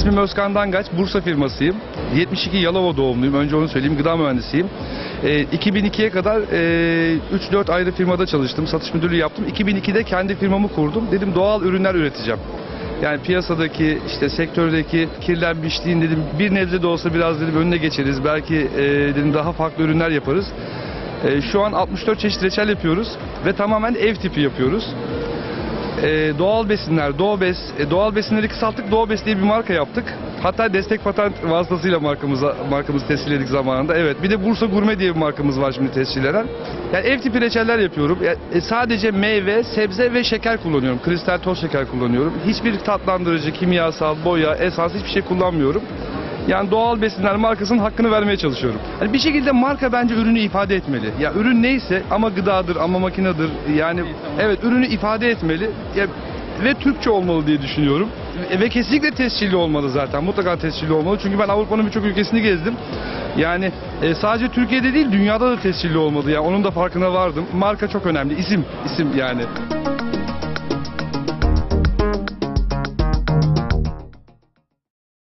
İsmim Özkan Dangaç, Bursa firmasıyım. 72 Yalova doğumluyum, önce onu söyleyeyim, gıda mühendisiyim. Ee, 2002'ye kadar e, 3-4 ayrı firmada çalıştım, satış müdürlüğü yaptım. 2002'de kendi firmamı kurdum. Dedim doğal ürünler üreteceğim. Yani piyasadaki işte sektördeki kirlenmişliğin dedim bir nebze de olsa biraz dedim önüne geçeriz. Belki e, dedim daha farklı ürünler yaparız. E, şu an 64 çeşit reçel yapıyoruz ve tamamen ev tipi yapıyoruz. E, doğal besinler, doğal e, doğal besinleri kısalttık, doğal bes diye bir marka yaptık. Hatta destek patent vasıtasıyla markamıza markamızı tescilledik zamanında. Evet, bir de Bursa Gurme diye bir markamız var şimdi tescillenen. Yani ev tipi reçeller yapıyorum. Ya, e, sadece meyve, sebze ve şeker kullanıyorum. Kristal toz şeker kullanıyorum. Hiçbir tatlandırıcı, kimyasal, boya, esans hiçbir şey kullanmıyorum. Yani doğal besinler markasının hakkını vermeye çalışıyorum. Yani bir şekilde marka bence ürünü ifade etmeli. Ya ürün neyse ama gıdadır ama makinedir. Yani evet ürünü ifade etmeli. Ya, ve Türkçe olmalı diye düşünüyorum. Ve, kesinlikle tescilli olmalı zaten. Mutlaka tescilli olmalı. Çünkü ben Avrupa'nın birçok ülkesini gezdim. Yani e, sadece Türkiye'de değil dünyada da tescilli olmalı. Yani onun da farkına vardım. Marka çok önemli. İsim, isim yani.